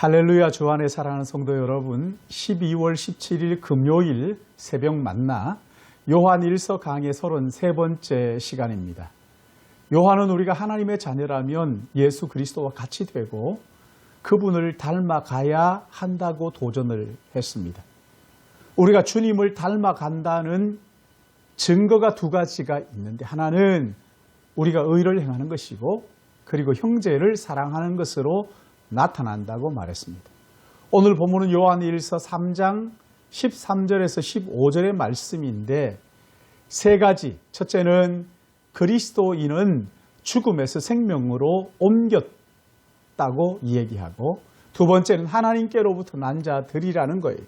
할렐루야 주 안에 사랑하는 성도 여러분 12월 17일 금요일 새벽 만나 요한 1서 강의 33번째 시간입니다. 요한은 우리가 하나님의 자녀라면 예수 그리스도와 같이 되고 그분을 닮아가야 한다고 도전을 했습니다. 우리가 주님을 닮아간다는 증거가 두 가지가 있는데 하나는 우리가 의를 행하는 것이고 그리고 형제를 사랑하는 것으로 나타난다고 말했습니다. 오늘 본문은 요한 1서 3장 13절에서 15절의 말씀인데 세 가지. 첫째는 그리스도인은 죽음에서 생명으로 옮겼다고 얘기하고 두 번째는 하나님께로부터 난 자들이라는 거예요.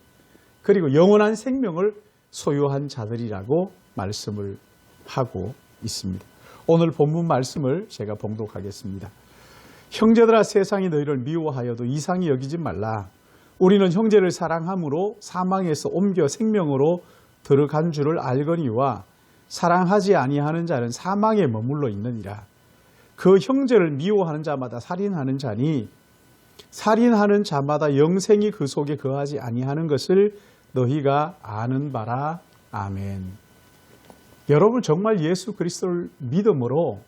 그리고 영원한 생명을 소유한 자들이라고 말씀을 하고 있습니다. 오늘 본문 말씀을 제가 봉독하겠습니다. 형제들아 세상이 너희를 미워하여도 이상히 여기지 말라. 우리는 형제를 사랑함으로 사망에서 옮겨 생명으로 들어간 줄을 알거니와 사랑하지 아니하는 자는 사망에 머물러 있느니라. 그 형제를 미워하는 자마다 살인하는 자니 살인하는 자마다 영생이 그 속에 거하지 아니하는 것을 너희가 아는 바라. 아멘. 여러분 정말 예수 그리스도를 믿음으로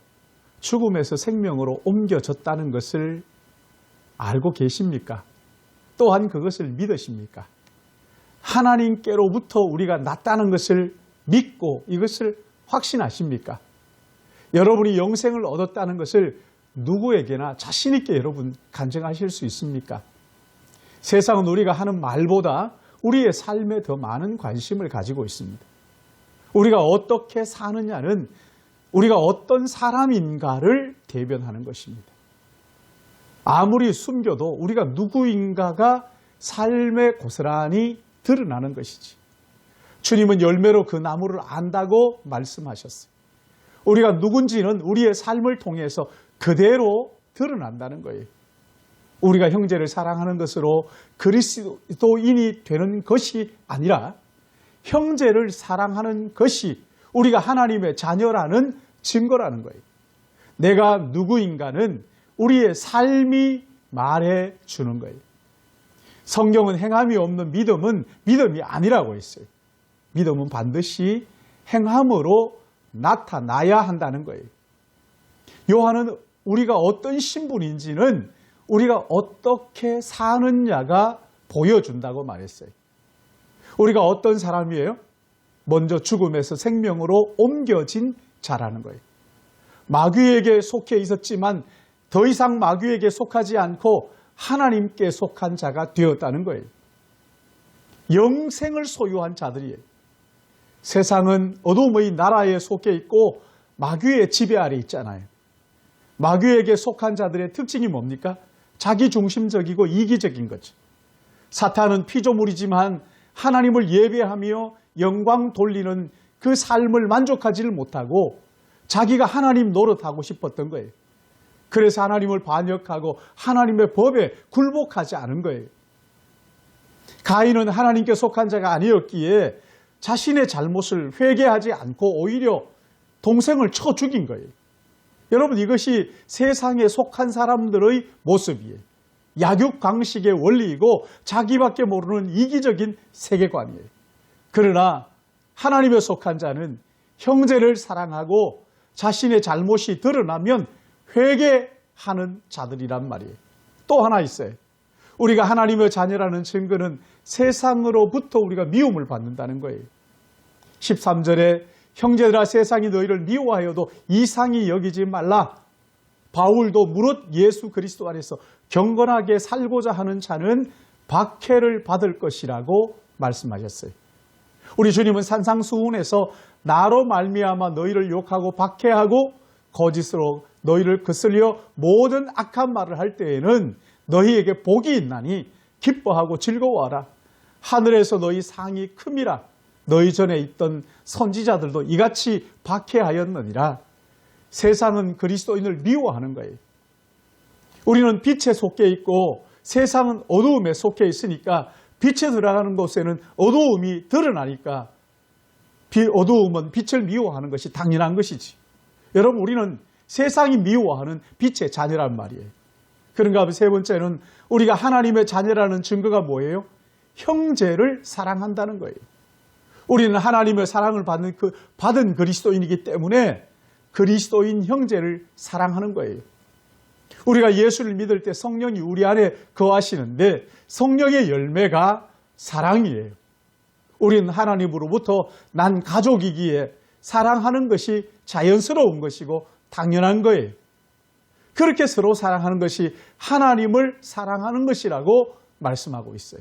죽음에서 생명으로 옮겨졌다는 것을 알고 계십니까? 또한 그것을 믿으십니까? 하나님께로부터 우리가 났다는 것을 믿고 이것을 확신하십니까? 여러분이 영생을 얻었다는 것을 누구에게나 자신있게 여러분 간증하실 수 있습니까? 세상은 우리가 하는 말보다 우리의 삶에 더 많은 관심을 가지고 있습니다. 우리가 어떻게 사느냐는 우리가 어떤 사람인가를 대변하는 것입니다. 아무리 숨겨도 우리가 누구인가가 삶의 고스란히 드러나는 것이지. 주님은 열매로 그 나무를 안다고 말씀하셨어요. 우리가 누군지는 우리의 삶을 통해서 그대로 드러난다는 거예요. 우리가 형제를 사랑하는 것으로 그리스도인이 되는 것이 아니라 형제를 사랑하는 것이 우리가 하나님의 자녀라는 증거라는 거예요. 내가 누구인가는 우리의 삶이 말해 주는 거예요. 성경은 행함이 없는 믿음은 믿음이 아니라고 했어요. 믿음은 반드시 행함으로 나타나야 한다는 거예요. 요한은 우리가 어떤 신분인지는 우리가 어떻게 사느냐가 보여준다고 말했어요. 우리가 어떤 사람이에요? 먼저 죽음에서 생명으로 옮겨진 자라는 거예요. 마귀에게 속해 있었지만 더 이상 마귀에게 속하지 않고 하나님께 속한 자가 되었다는 거예요. 영생을 소유한 자들이에요. 세상은 어둠의 나라에 속해 있고 마귀의 지배 아래 있잖아요. 마귀에게 속한 자들의 특징이 뭡니까? 자기 중심적이고 이기적인 거죠. 사탄은 피조물이지만 하나님을 예배하며 영광 돌리는 그 삶을 만족하지를 못하고 자기가 하나님 노릇하고 싶었던 거예요. 그래서 하나님을 반역하고 하나님의 법에 굴복하지 않은 거예요. 가인은 하나님께 속한 자가 아니었기에 자신의 잘못을 회개하지 않고 오히려 동생을 쳐 죽인 거예요. 여러분 이것이 세상에 속한 사람들의 모습이에요. 약육 강식의 원리이고 자기밖에 모르는 이기적인 세계관이에요. 그러나 하나님에 속한 자는 형제를 사랑하고 자신의 잘못이 드러나면 회개하는 자들이란 말이에요. 또 하나 있어요. 우리가 하나님의 자녀라는 증거는 세상으로부터 우리가 미움을 받는다는 거예요. 13절에 형제들아 세상이 너희를 미워하여도 이상히 여기지 말라. 바울도 무릇 예수 그리스도 안에서 경건하게 살고자 하는 자는 박해를 받을 것이라고 말씀하셨어요. 우리 주님은 산상수훈에서 나로 말미암아 너희를 욕하고 박해하고 거짓으로 너희를 거슬려 모든 악한 말을 할 때에는 너희에게 복이 있나니 기뻐하고 즐거워하라. 하늘에서 너희 상이 큼이라. 너희 전에 있던 선지자들도 이같이 박해하였느니라. 세상은 그리스도인을 미워하는 거예요. 우리는 빛에 속해 있고 세상은 어두움에 속해 있으니까 빛에 들어가는 곳에는 어두움이 드러나니까 어두움은 빛을 미워하는 것이 당연한 것이지. 여러분 우리는 세상이 미워하는 빛의 자녀란 말이에요. 그런가 하면 세 번째는 우리가 하나님의 자녀라는 증거가 뭐예요? 형제를 사랑한다는 거예요. 우리는 하나님의 사랑을 받는 그 받은 그리스도인이기 때문에 그리스도인 형제를 사랑하는 거예요. 우리가 예수를 믿을 때 성령이 우리 안에 거하시는데 성령의 열매가 사랑이에요. 우리는 하나님으로부터 난 가족이기에 사랑하는 것이 자연스러운 것이고 당연한 거예요. 그렇게 서로 사랑하는 것이 하나님을 사랑하는 것이라고 말씀하고 있어요.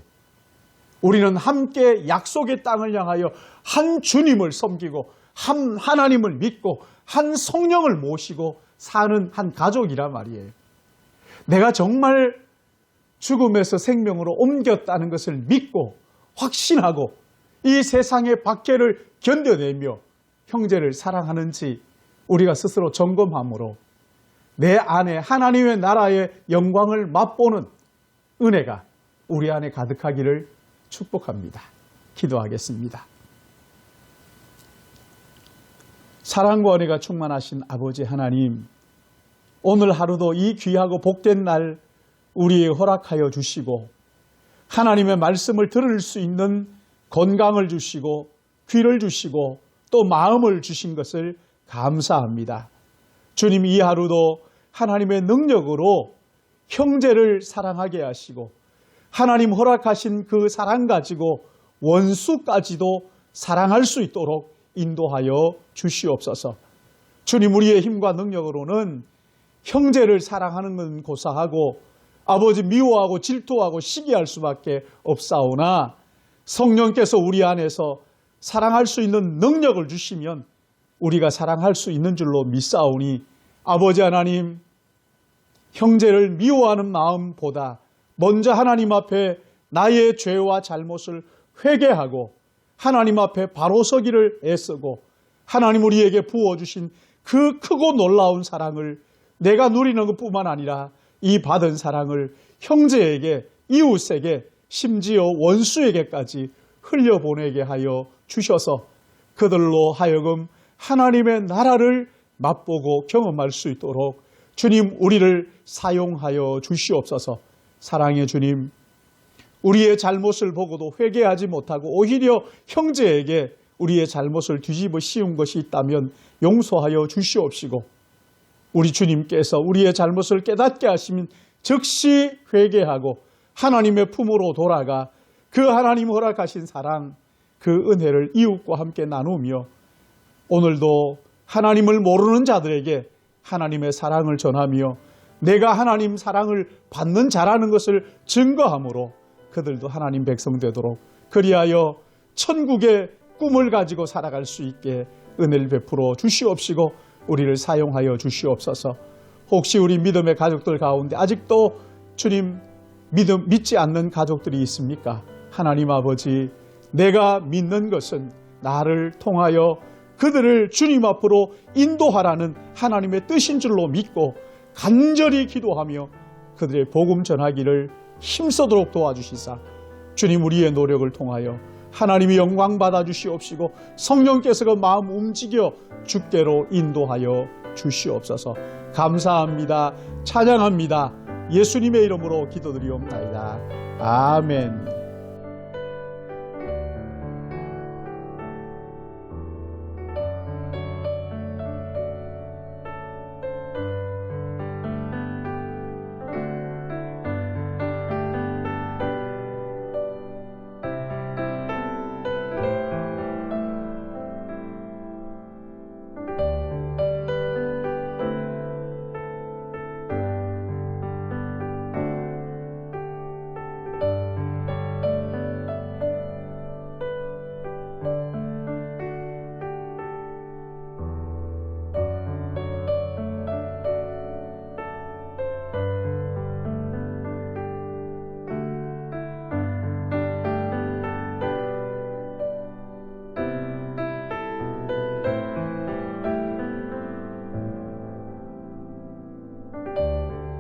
우리는 함께 약속의 땅을 향하여 한 주님을 섬기고 한 하나님을 믿고 한 성령을 모시고 사는 한 가족이란 말이에요. 내가 정말 죽음에서 생명으로 옮겼다는 것을 믿고 확신하고 이 세상의 박해를 견뎌내며 형제를 사랑하는지 우리가 스스로 점검함으로 내 안에 하나님의 나라의 영광을 맛보는 은혜가 우리 안에 가득하기를 축복합니다. 기도하겠습니다. 사랑과 은혜가 충만하신 아버지 하나님, 오늘 하루도 이 귀하고 복된 날 우리에 허락하여 주시고 하나님의 말씀을 들을 수 있는 건강을 주시고 귀를 주시고 또 마음을 주신 것을 감사합니다. 주님 이 하루도 하나님의 능력으로 형제를 사랑하게 하시고 하나님 허락하신 그 사랑 가지고 원수까지도 사랑할 수 있도록 인도하여 주시옵소서. 주님 우리의 힘과 능력으로는 형제를 사랑하는 건 고사하고 아버지 미워하고 질투하고 시기할 수밖에 없사오나 성령께서 우리 안에서 사랑할 수 있는 능력을 주시면 우리가 사랑할 수 있는 줄로 믿사오니 아버지 하나님 형제를 미워하는 마음보다 먼저 하나님 앞에 나의 죄와 잘못을 회개하고 하나님 앞에 바로 서기를 애쓰고 하나님 우리에게 부어주신 그 크고 놀라운 사랑을 내가 누리는 것뿐만 아니라 이 받은 사랑을 형제에게 이웃에게 심지어 원수에게까지 흘려보내게 하여 주셔서 그들로 하여금 하나님의 나라를 맛보고 경험할 수 있도록 주님 우리를 사용하여 주시옵소서. 사랑의 주님 우리의 잘못을 보고도 회개하지 못하고 오히려 형제에게 우리의 잘못을 뒤집어 씌운 것이 있다면 용서하여 주시옵시고 우리 주님께서 우리의 잘못을 깨닫게 하시면 즉시 회개하고 하나님의 품으로 돌아가 그 하나님 허락하신 사랑 그 은혜를 이웃과 함께 나누며 오늘도 하나님을 모르는 자들에게 하나님의 사랑을 전하며 내가 하나님 사랑을 받는 자라는 것을 증거함으로 그들도 하나님 백성 되도록 그리하여 천국의 꿈을 가지고 살아갈 수 있게 은혜를 베풀어 주시옵시고 우리를 사용하여 주시옵소서. 혹시 우리 믿음의 가족들 가운데 아직도 주님 믿음 믿지 않는 가족들이 있습니까? 하나님 아버지, 내가 믿는 것은 나를 통하여 그들을 주님 앞으로 인도하라는 하나님의 뜻인 줄로 믿고 간절히 기도하며 그들의 복음 전하기를 힘써도록 도와주시사 주님 우리의 노력을 통하여 하나님이 영광 받아 주시옵시고 성령께서 그 마음 움직여 주께로 인도하여 주시옵소서. 감사합니다. 찬양합니다. 예수님의 이름으로 기도드리옵나이다. 아멘